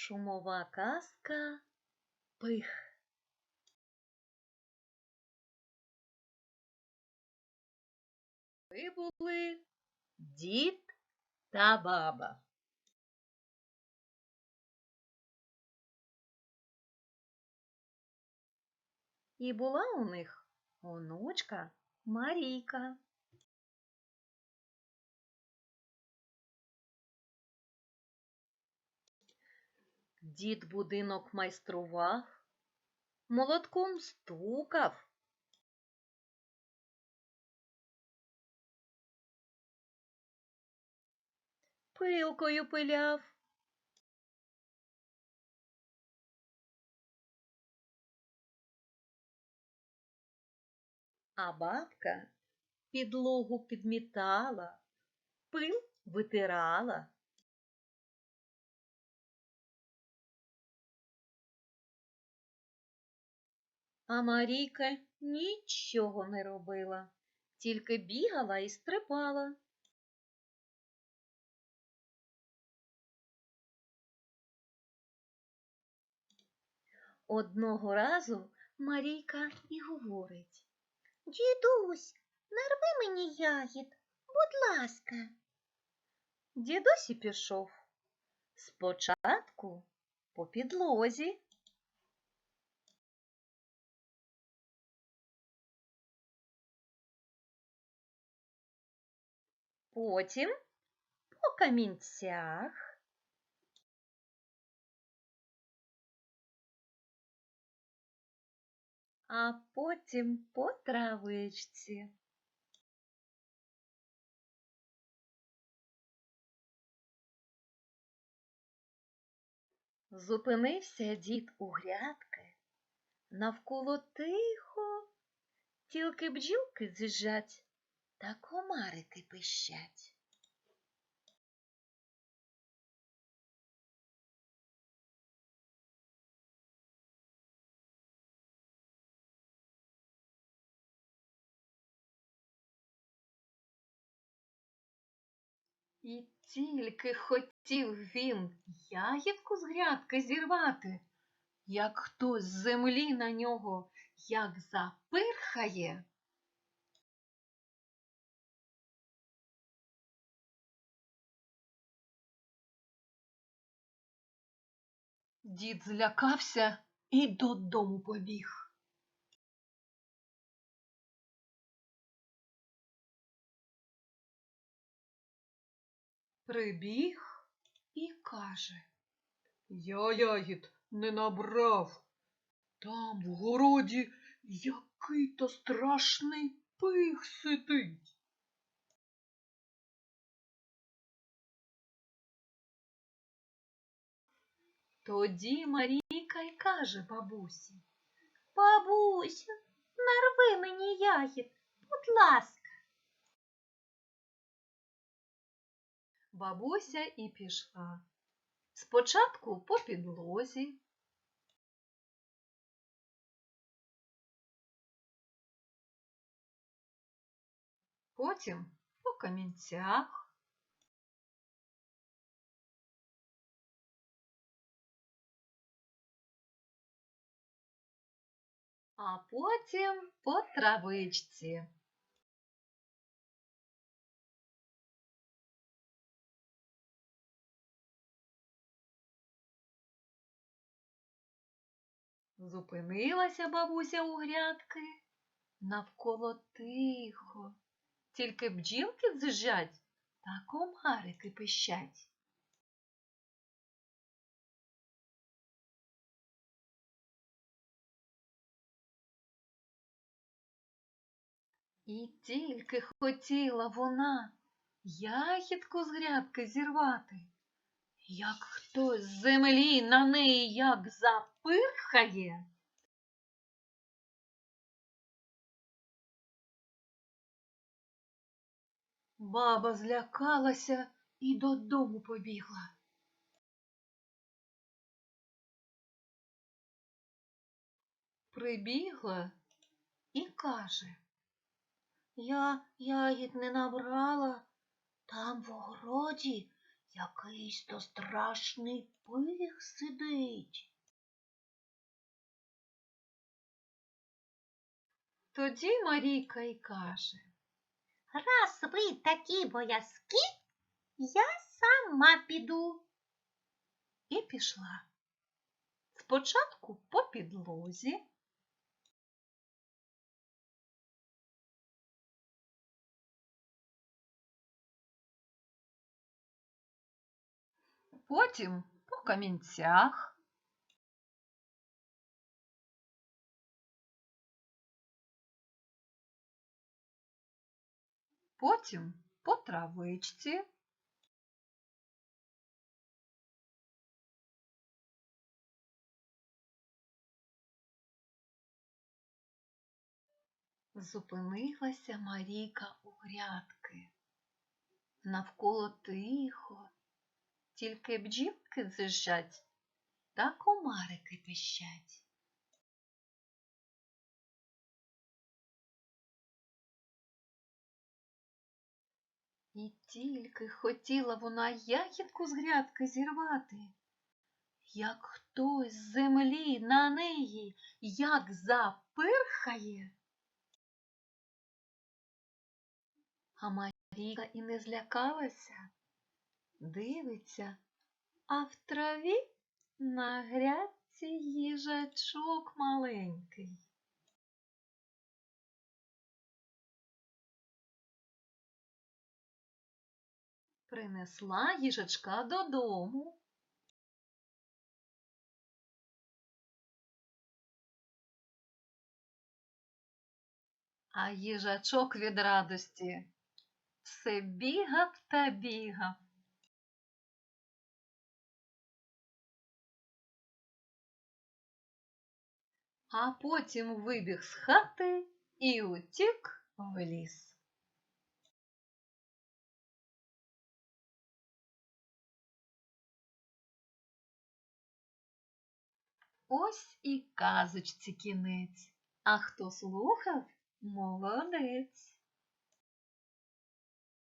Шумова казка Пих. Ви були дід та баба. І була у них онучка Марійка. Дід будинок майстрував, молотком стукав. Пилкою пиляв. А бабка підлогу підмітала, пил витирала. А Марійка нічого не робила, тільки бігала і стрибала. Одного разу Марійка і говорить. Дідусь, нарви мені ягід, будь ласка. Дідусь і пішов. Спочатку по підлозі. Потім по камінцях. А потім по травичці. Зупинився дід у грядки, навколо тихо, тільки бджілки дзижать та комарики пищать. І тільки хотів він ягідку з грядки зірвати, як хтось з землі на нього як запирхає. Дід злякався і додому побіг. Прибіг і каже. Я ягід не набрав. Там в городі який то страшний пих сидить. Тоді Марійка й каже бабусі. Бабусь, нарви мені ягід, будь ласка. Бабуся і пішла. Спочатку по підлозі, потім по камінцях, а потім по травичці. Зупинилася бабуся у грядки, навколо тихо, тільки бджілки дзижать та комарики пищать. І тільки хотіла вона ягідку з грядки зірвати, як хтось з землі на неї як запирхає. Баба злякалася і додому побігла. Прибігла і каже. Я ягід не набрала. Там в огороді Якийсь то страшний пих сидить. Тоді Марійка й каже. Раз ви такі боязкі, я сама піду. і пішла. Спочатку по підлозі, потім по камінцях, потім по травичці, Зупинилася Марійка у грядки. Навколо тихо, тільки бджілки дзижать та комарики пищать. І тільки хотіла вона ягідку з грядки зірвати, як хтось з землі на неї як запирхає. А Марійка і не злякалася. Дивиться, а в траві на грядці їжачок маленький. Принесла їжачка додому. А їжачок від радості все бігав та бігав. А потім вибіг з хати і утік в ліс. Ось і казочці кінець. А хто слухав, молодець.